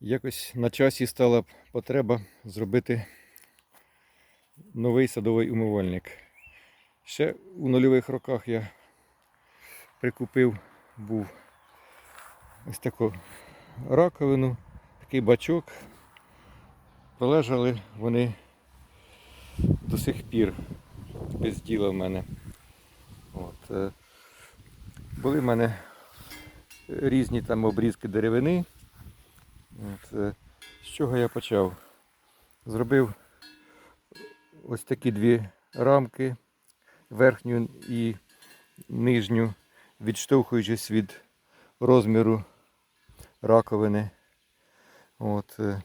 Якось на часі стала потреба зробити новий садовий умивальник. Ще у нульових роках я прикупив був ось таку раковину, такий бачок. Полежали вони до сих пір без діла в мене. От, е, були в мене різні там обрізки деревини. От, е, з чого я почав? Зробив ось такі дві рамки, верхню і нижню, відштовхуючись від розміру раковини. От, е,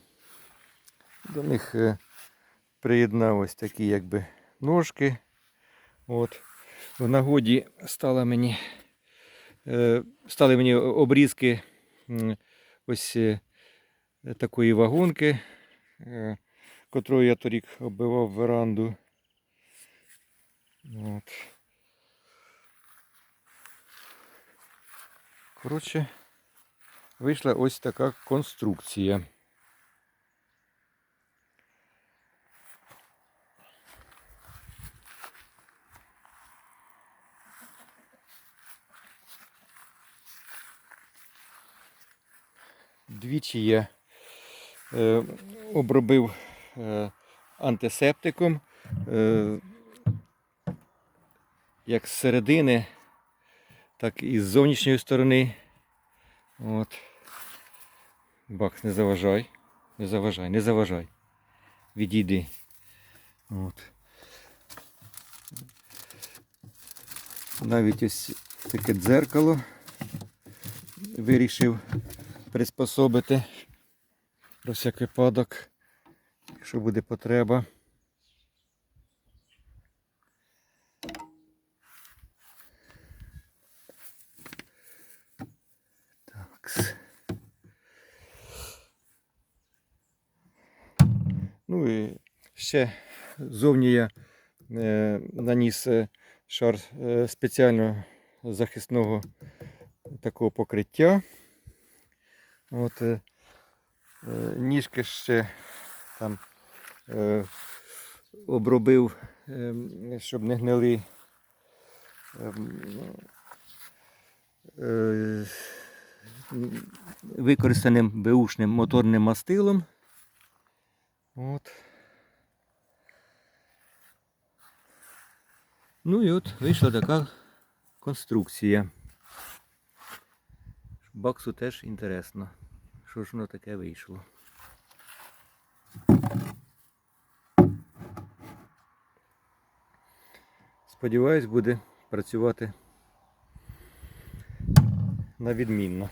до них е, приєднав ось такі якби ножки. От. В нагоді стала мені, стали мені обрізки ось такої вагонки, е, котрою я торік оббивав веранду. От. Коротше, вийшла ось така конструкція. Двічі я обробив е, антисептиком, е, як з середини, так і з зовнішньої сторони. От. Бакс, не заважай, не заважай, не заважай. Відійди. От. Навіть ось таке дзеркало вирішив приспособити про всяк випадок, якщо буде потреба. Так. Ну і ще зовні я е, наніс е, шар е, спеціального захисного такого покриття. От, е, ніжки ще там е, обробив, е, щоб не гнили. ем, е, використаним беушним моторним мастилом. От. Ну і от вийшла така конструкція. Баксу теж інтересно, що ж воно таке вийшло. Сподіваюсь, буде працювати на відмінно.